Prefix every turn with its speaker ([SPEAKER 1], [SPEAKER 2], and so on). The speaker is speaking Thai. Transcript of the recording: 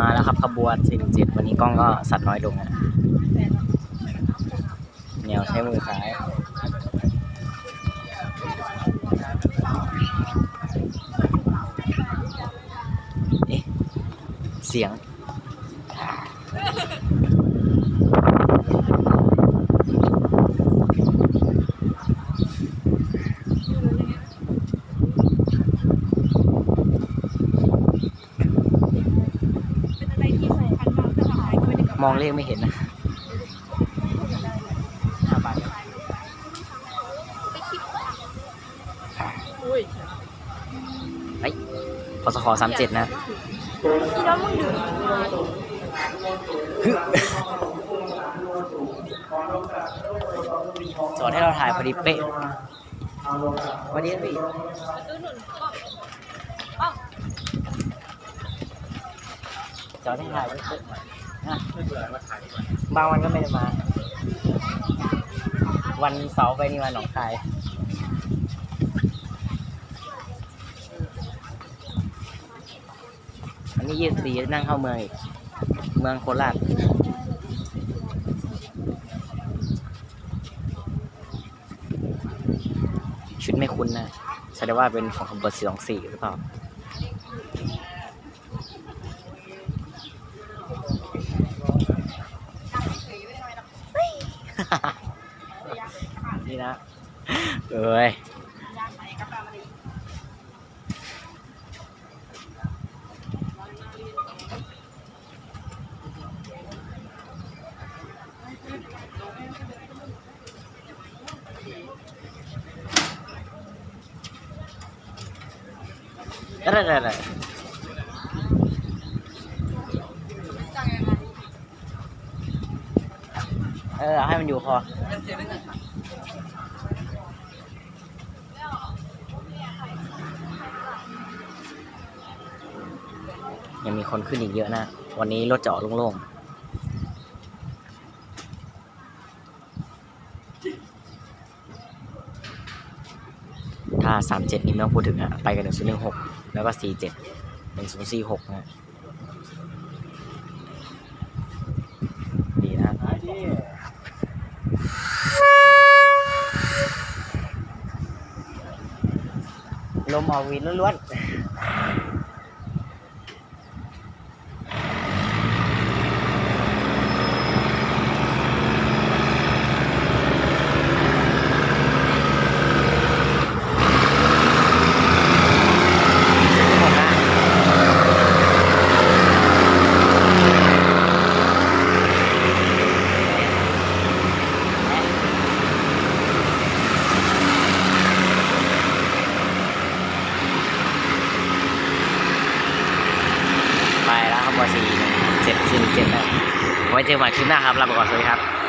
[SPEAKER 1] มาแล้วครับขบวนสิบเจ็ดวันนี้กล้องก็สัตว์น้อยลงนะแนวใช้มือซ้ายเสียง
[SPEAKER 2] เป็นอะไรที่สำคัญมากสำหรับไทยด้วยในกับ
[SPEAKER 1] มองเลขไม่เห็นนะห้าบาท
[SPEAKER 2] อุ้ย
[SPEAKER 1] เฮ้ยพศสามเจ็ดนะ
[SPEAKER 2] พี่น้องมึงดื่มมา
[SPEAKER 1] สอนให้เราถ่ายพอดีเป๊ะวันนี้พี่
[SPEAKER 2] ซื้อหนุนก็
[SPEAKER 1] จอดให้ถ่ายไว้เป๊ะ นะบางวันก็ไม่ได้มา วันเสาร์ไปนี่มาหนองคายอันนี้ยี่สิบสี่นั่งเข้าเมืองอีก เมืองโคราชชุดไม่คุ้นนะแสดงว่าเป็นของขบวนสี่สองสี่หรือเปล่า นี่นะเอ้ยได้ได้ได้ เออให้มันอยู่พอยังมีคนขึ้นอีกเยอะนะ วันนี้รถเจาะโล่งๆ ถ้า 37 นี่ไม่ต้องพูดถึงอะไปกัน1016 แล้วก็ 47 1046นะ ดีนะ ลมออกวินล้วนๆ หมดละ ไปแล้วครับบอสี่เจ็ดสี่เจ็ดนะไว้เจอกันใหม่คลิปหน้าครับลาไปก่อนสวัสดีครับ